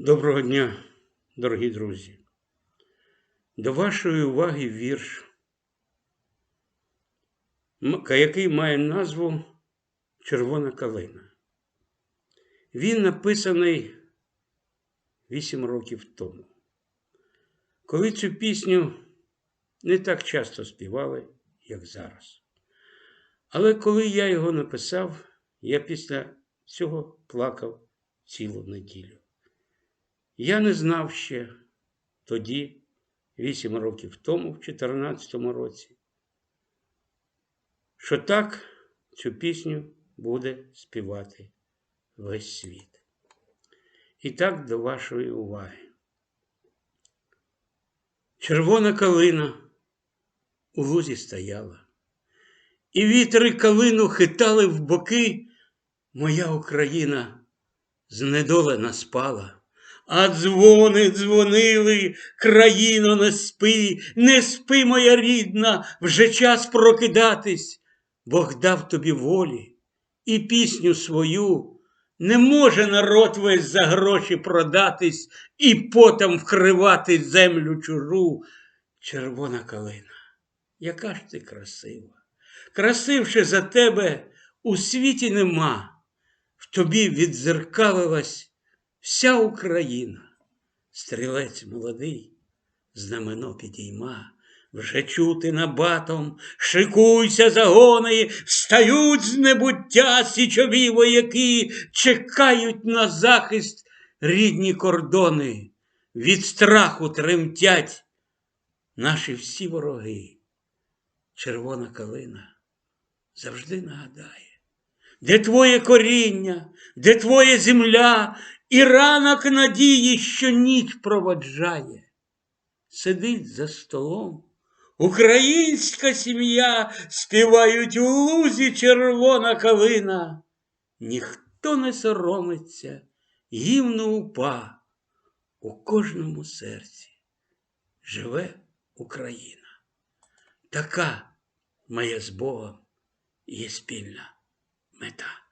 Доброго дня, дорогі друзі. До вашої уваги вірш, який має назву Червона калина. Він написаний 8 років тому. Коли цю пісню не так часто співали, як зараз. Але коли я його написав, я після цього плакав цілу неділю. Я не знав ще тоді, вісім років тому, в 2014 році, що так цю пісню буде співати весь світ. І так до вашої уваги. Червона калина у лузі стояла, і вітри калину хитали в боки, моя Україна знедолена спала. А дзвони дзвонили, країно, не спи, не спи, моя рідна, вже час прокидатись. Бог дав тобі волі і пісню свою. Не може народ весь за гроші продатись і потом вкривати землю чужу. Червона калина, яка ж ти красива. Красивше за тебе у світі нема. В тобі відзеркалилась вся Україна, стрілець молодий, знамено підійма, вже чути набатом, шикуйся загони, встають з небуття січові вояки, чекають на захист рідні кордони, від страху тремтять наші всі вороги. Червона калина завжди нагадає, де твоє коріння, де твоя земля, і ранок надії, що ніч проводжає. Сидить за столом. Українська сім'я співають у лузі червона калина. Ніхто не соромиться гімну упа. У кожному серці живе Україна. Така моя з Богом є спільна мета.